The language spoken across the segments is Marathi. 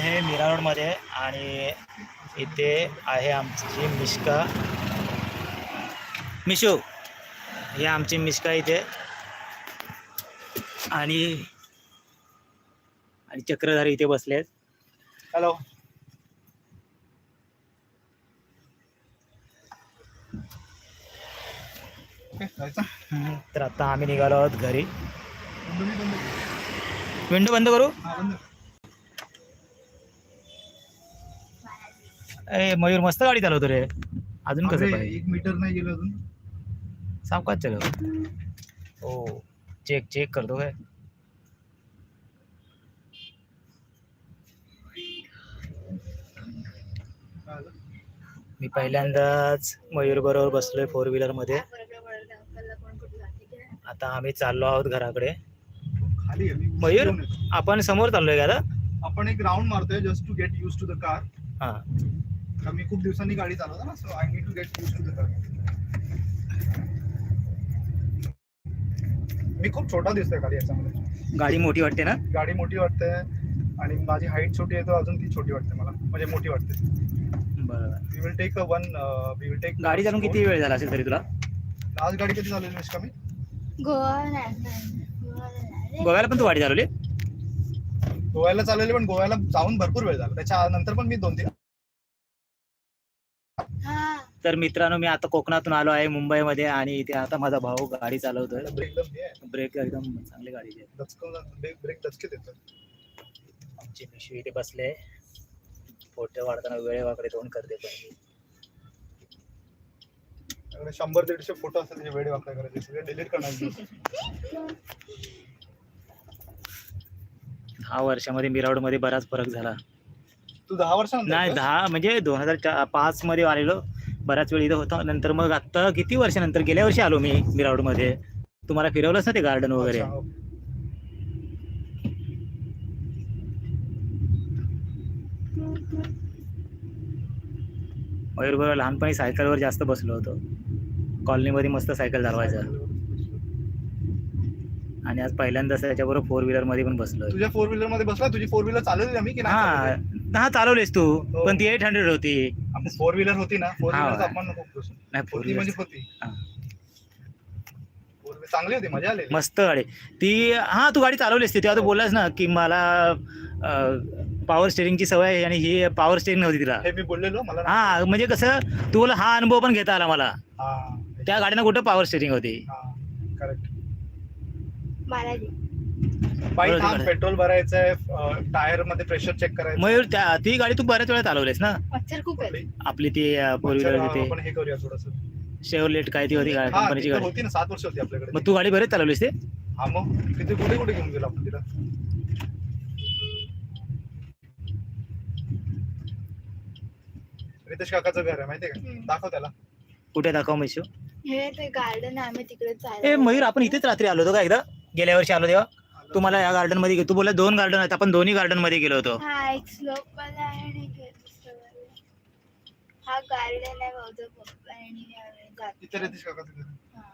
आहे मीरा रोडमध्ये आणि इथे आहे आमची मिश्का. मिशू ही आमची मिश्का इथे. आणि आणि चक्रधारी इथे बसले आहेत. हॅलो तर आता आम्ही निघालो आहोत घरी. विंडो बंद करू? ए मयूर मस्त गाडी चालवतो रे. अजून कसं एक मीटर नाही गेलो अजून. सावकाश चलव हो चेक चेक करतो काय? मी पहिल्यांदाच मयूर बरोबर बसलोय फोर व्हीलरमध्ये. आता आम्ही चाललो आहोत घराकडे. मयूर? आपण समोर चाललोय का आपण एक राऊंड मारतोय just to get used to the car हा. मी खूप दिवसांनी गाडी चालवतो ना so I need to get used to the मी खूप छोटा दिसतोय गाडी याच्यामध्ये. गाडी मोठी वाटते ना? गाडी मोठी वाटते आणि माझी हाईट छोटी आहे तर अजून ती छोटी वाटते मला. म्हणजे मोठी वाटते. बरोबर. We will take one we will take गाडी चालून किती वेळ झाला असेल तरी तुला? आज गाडी कधी चालवली निष्का मी गोवा. गोव्याला पण तू गाडी चालवली? गोव्याला चालवली पण गोव्याला जाऊन भरपूर वेळ झाला. त्याच्या नंतर पण मी दोन तीन तर मित्रांनो मी आता कोकणातून आलो आहे मुंबईमध्ये आणि इथे आता माझा भाऊ गाडी चालवतोय. ब्रेक एकदम आहे, ब्रेक एकदम चांगली गाडी ब्रेक आमची मिशू इथे बसले फोटो काढताना वेळेवाकडे तोंड करते पण शंभर दीडशे फोटो असतात त्याचे वेळे वाकडे करायचे सगळे डिलीट करणार दहा वर्षामध्ये मिरावडमध्ये बराच फरक झाला. तू दहा वर्षानंतर नाही? दहा म्हणजे दोन हजार पाच मध्ये आलेलो. बराच वेळ इथं होता. नंतर मग आता किती वर्षानंतर गेल्या वर्षी आलो मी मिरावडमध्ये तुम्हाला फिरवलंच ना ते गार्डन वगैरे? अच्छा, हो. मयूर बरोबर लहानपणी सायकलवर जास्त बसलो होतो. कॉलनीमध्ये मस्त सायकल चालवायचं आणि आज पहिल्यांदाच त्याच्याबरोबर फोर व्हीलरमध्ये पण बसलोय. तुझ्या फोर व्हीलरमध्ये बसला? तुझी फोर व्हीलर चालवली आम्ही की हा. नाही हा चालवलीस तू. पण ती एट हंड्रेड होती. फोर व्हीलर होती ना फोर हा. व्हीलर आपण नको करू. नाही फोर होती म्हणजे व्हीलर होती. हा. Four wheeler चांगली होती मजा आली. मस्त गाडी. ती हा तू गाडी चालवलीस ती तेव्हा तू बोललास ना की मला पॉवर स्टेरिंगची सवय आहे आणि ही पॉवर स्टेरिंग नव्हती तिला. हे मी बोललेलो मला हा म्हणजे कसं तुला हा अनुभव पण घेता आला मला. हा. त्या गाडीनं कुठं पॉवर स्टेरिंग होती? हा करेक्ट बाईक बरोबर आहे. पेट्रोल भरायचंय टायरमध्ये प्रेशर चेक करायचं मयूर त्या ती गाडी तू बऱ्याच वेळा चालवलीस ना? मच्छर खूप आहे आपली ती फोर व्हीलर आपण तिथे हे करूया थोडस. शेवलेट काय ती होती कंपनीची गाडी. होती ना सात वर्ष होती आपल्याकडे. मग तू गाडी बरेच चालवलीस ते? हा मग. तिथे कुठे कुठे घेऊन गेलो आपण तिला? रितेश काकाचं घर आहे माहितीये का? हम्म. दाखव त्याला. कुठे दाखव मैशू हे ते गार्डन आम्ही तिकडे ए चाललो. मयूर आपण इथेच रात्री आलो होतो का एकदा? गेल्या वर्षी आलो तेव्हा? तुम्हाला या गार्डनमध्ये तू बोला दोन गार्डन आहेत आपण दोन्ही गार्डनमध्ये गेलो होतो हा एक स्लोप वाला आहे आणि एक दुसरं वाला. हा गार्डन आहे बहुतेक पप्पा आणि यावेळी जातो. इथे रितेश काकाचं घर आहे. हा.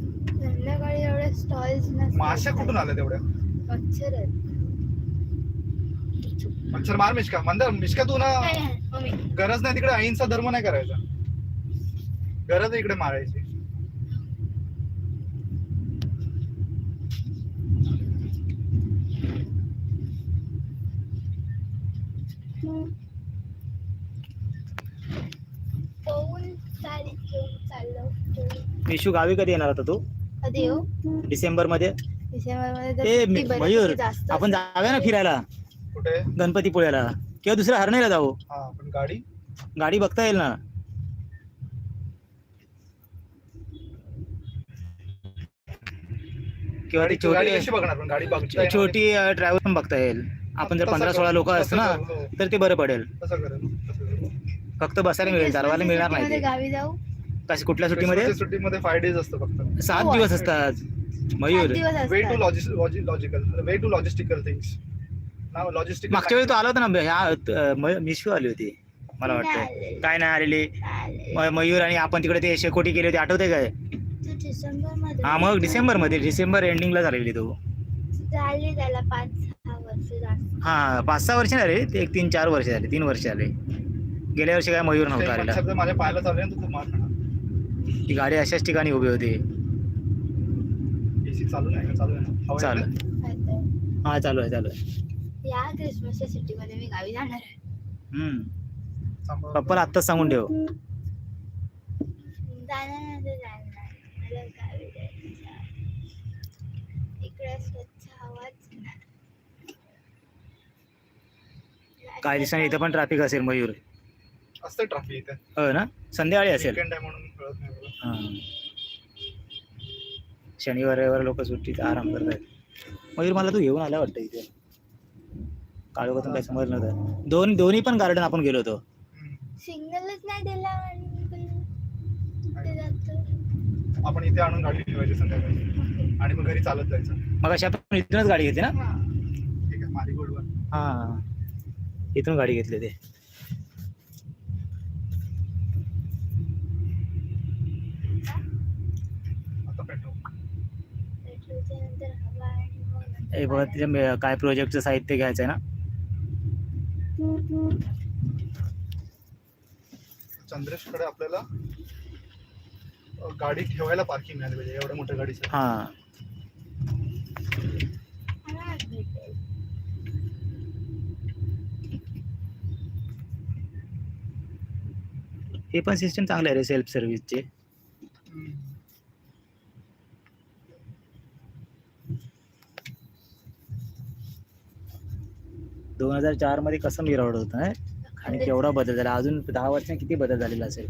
संध्याकाळी एवढे स्टॉल्स माश्या कुठून आल्या तेवढ्या मच्छर आहेत मच्छर मार मिशका मंदार मिशका तू ना मम्मी. गरज नाही तिकडे आईंचा धर्म नाही करायचा गरज आहे इकडे मारायची. मिशू गावी कधी येणार होता तू? कधी येऊ डिसेंबरमध्ये डिसेंबरमध्ये तर ए सुट्टी मी- बऱ्यापैकी मयूर आपण. जाऊया ना फिरायला. कुठे? गणपतीपुळ्याला. किंवा दुसऱ्या हरणीला जाऊ. हा पण गाडी? गाडी बघता येईल ना? किंवा ती गाडी गाडी कशी छोटी बघणार पण गाडी बघता येणार छोटी ड्रायव्हर पण बघता येईल आपण जर तसं पंधरा सोळा लोक असतो ना कर, हो. तर ते बरं पडेल तसं तसं. फक्त बसायला मिळेल चालवायला मिळणार नाही ते. गावी जाऊ कशी कुठल्या सुट्टीमध्ये क्रिसमसच्या सुट्टीमध्ये फाय डेज असतं फक्त सात हो, दिवस असं. असतात मयूर सात दिवस वे टू असतात. Logical way to logistical things ना लॉजिस्टिकल मागच्या वेळी तो आला होता ना ह्या म- मिशू आली होती मला वाटतं. काय नाही आलेली. म- मयूर आणि आपण तिकडे ते शेकोटी केली होती आठवते काय डिसेंबरमध्ये हा मग डिसेंबरमध्ये डिसेंबर एंडिंगला झालेली तो. झाली त्याला पाच सहा वर्ष जास्त हा पाच सहा वर्ष झाले? ते एक तीन चार वर्ष झाले तीन वर्ष झाले. गेल्या वर्षी काय मयूर नव्हता आलेला. ना खूप मार खाणार ती गाडी अशाच ठिकाणी उभी होती. एसी चालू नाही का चालू आहे ना? हवा चालू येते? आता हा चालू आहे चालू आहे. या क्रिसमसच्या सुट्टीमध्ये मी गावी जाणार आहे. हम्म. सांभाळून पप्पाला आत्ताच सांगून ठेव. जाणार नाही तर जाणार मला गावी जायचं इकडे स्वच्छ हवाच नाही काही दिवसांनी इथं पण ट्रॅफिक असेल मयूर. असतं ट्रॅफिक इथे. हो ना? संध्याकाळी असेल. Weekend आहे म्हणून कळत नाही मला. हा. शनिवार रविवार लोक सुट्टीत आराम करतात मयूर मला तू घेऊन आला वाटतं इथे. काळोखातून काय समजलं नव्हतं. दोन दोन्ही पण गार्डन आपण गेलो होतो. हम्म. सिग्नलच नाही दिला आणि पण कुठे जातो? आपण इथे आणून गाडी ठेवायची संध्याकाळी. आणि मग घरी चालत जायचं. मग अशी आपण इथूनच गाडी घेतली ना. ठीक आहे मारीगोल्डवर हा. इथून गाडी घेतली ते हे बघा काय प्रोजेक्टचं साहित्य घ्यायचं आहे ना. चंद्रेशकडे आपल्याला गाडी ठेवायला पार्किंग मिळाली पाहिजे एवढ्या मोठ्या गाडीचं हा मला भेटेल हे पण सिस्टम चांगलं आहे रे सेल्फ सर्व्हिसचे. दोन हजार चारमध्ये कसं मिरवड होतं आणि केवढा बदल झाला. अजून दहा वर्षांनी किती बदल झालेला असेल?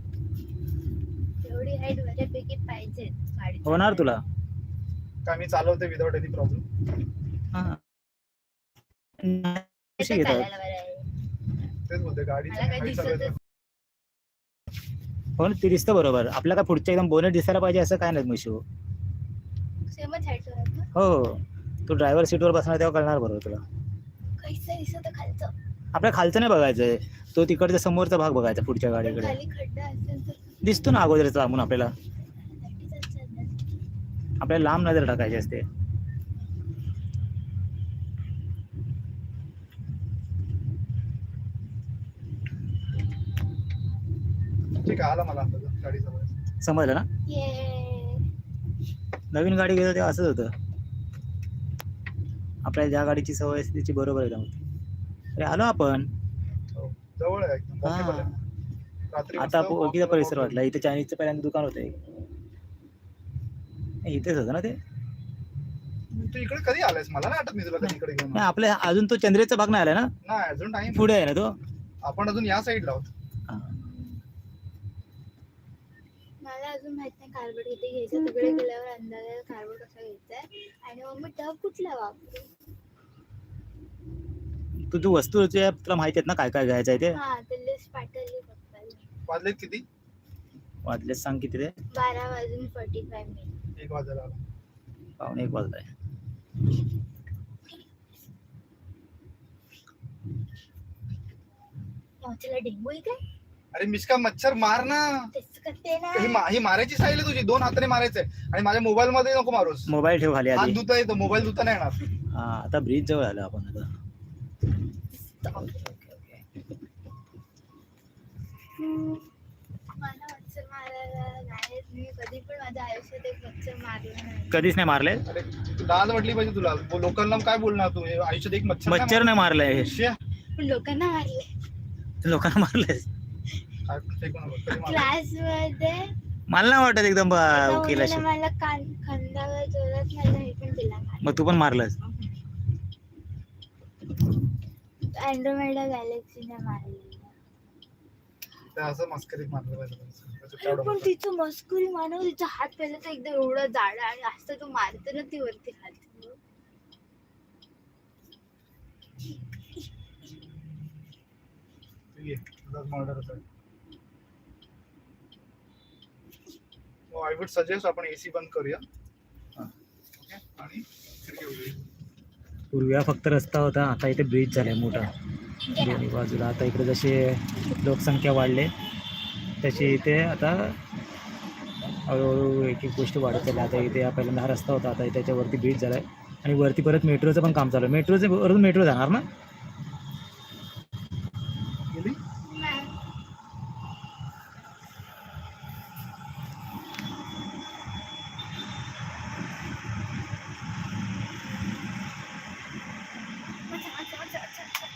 होणार तुला? मी चालवते विदाउट एनी प्रॉब्लेम हा. कशी घेतात. तेच बोलते गाडी मला काही दिसतच हो ना ते दिसतं बरोबर. आपल्या काय पुढच्या एकदम बोनेट दिसायला पाहिजे असं काय नाही मशू वर हो तू ड्रायव्हर सीटवर बसणार तेव्हा कळणार बरोबर तुला. आपल्या खालचं. नाही बघायचंय. तो तिकडचा समोरचा भाग बघायचा पुढच्या गाडीकडे. दिसतो ना अगोदरच लांबून आपल्याला. आपल्याला लांब नजर टाकायची असते. ठीक आहे आला मला अंदाज गाडी चालवायचा समजलं ना ये नवीन गाडी घेतो तेव्हा असंच होतं आपल्याला ज्या गाडीची सवय असते त्याची बरोबर आहे त्यामध्ये अरे आलो आपण हो. जवळ आहे एकदम हा. walkable आहे. रात्री आता मस्त ओळखीचा walkable परिसर walkable. वाटला इथे चायनीजचं पहिल्यांदा दुकान होतं एक. नाही, इथेच होतं ना ते तू इकडे कधी आलायस मला नाही आठवत मी तुला कधी इकडे घेऊन नाही आलो. आपल्या अजून तो चंद्रेचा भाग नाही आला ना नाही अजून टाइम पुढे आहे ना तो आपण अजून या साईडला आहोत हा. मला अजून माहीत नाही कार्बोट किती घ्यायचं. तिकडे गेल्यावर अंदाजाला कार्बोट कसा घ्यायचा आणि मग मी टब कुठला वापरू? तू तू वस्तू तुझ्या- तुला माहिती आहेत ना काय काय घ्यायचं आहे ते? हा ते लिस्ट पाठवली पप्पाला. वाजलेत किती? वाजलेच सांग किती ते बारा वाजून फोर्टी फाय मिनिट एक वाजायला आला पावणे एक वाजलाय डेंगू आहे काय? अरे मिसका मच्छर मार ना. तेच करते ना. ही मा- ही मारायची स्टाईल आहे तुझी. दोन हाताने मारायचंय. आणि माझ्या मोबाईल मध्ये नको मारूस. मोबाईल ठेव खाली हात आधी. धुता येतो. मोबाईल धुता नाही येणार. हा आता ब्रिज जवळ आलो आपण आता. मला मच्छर मारायला नाही मी कधी पण माझ्या आयुष्यात एक मच्छर मारला नाही. कधीच नाही मारले? अरे लाज वाटली पाहिजे तुला. बो- लोकांना काय बोलणार तू? हे आयुष्यात एक मच्छर नाही मच्छर नाही मारलाय. पण लोकांना मारले लोकांना मारले क्लासमध्ये मला नाही वाटत एकदम केला मुलीने मला कान खांद्यावर जोरात हे दिला मग तू पण मारलंस? अँड्रोमेडा गॅलेक्सीने मारलेला असं मारलं पाहिजे पण होतं. तिचं मस्कुरी मानव तिचा हात पहिला तर एकदम एवढा जाडा आणि असं तू मारते ना ती वरती ठीक आहे. आय वुड सजेस्ट आपण एसी बंद करूया. हा. ओके आणि. पूर्वी फक्त रस्ता होता. आता इथे ब्रिज झालाय मोठा. दोन्ही बाजूला. आता इकडे जसे लोकसंख्या वाढले तशी इथे आता हळूहळू एक एक गोष्ट वाढत चालली. आता इथे हा पहिल्यांदा हा रस्ता होता. आता त्याच्यावरती ब्रिज झाला आहे आणि वरती परत मेट्रोचं पण काम चालू आहे. मेट्रोचं वरून मेट्रो जाणार ना गेली नाही अच्छा, अच्छा, अच्छा, अच्छा, अच्छा.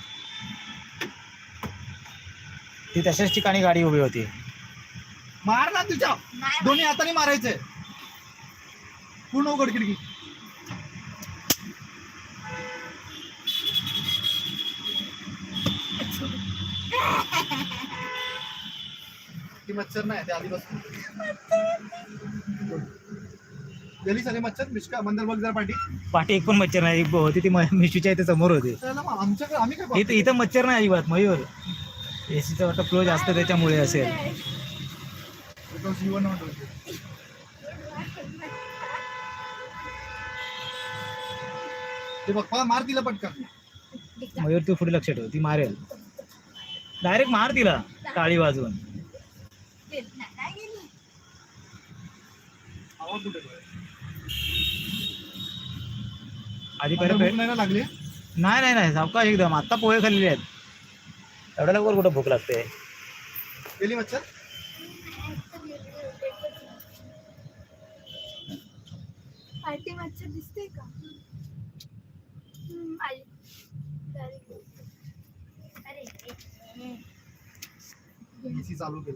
ती तशाच ठिकाणी गाडी उभी होती. मार ना तुझ्या. नाही दोन्ही हाताने मारायचंय पूर्ण उघड खिडकी. ती मच्छर नाही ते आधीपासून. गेली सगळे मच्छर? मिशका मंदर बघ जरा पाठी. पाठी एक पण मच्छर नाही एक होती ती मिशूच्या इथे समोर होती. आमच्याकडे आम्ही काय इथं? इथं मच्छर नाही अजिबात मयूर. एसीचा वाटतं फ्लो जास्त त्याच्यामुळे असेल. ते बघ मार तिला पटकन. मयूर तू पुढे लक्ष ठेव ती मारेल. डायरेक्ट मार तिला टाळी वाजवून? आधी पहिले नाही नाही नाही नाही सावकाश एकदम. आत्ता पोहे खाल्लेले आहेत. एवढ्या लवकर कुठं भूक लागते? गेली मच्छर? मच्छर दिसते का? हम्म, आली. एसी चालू केलं.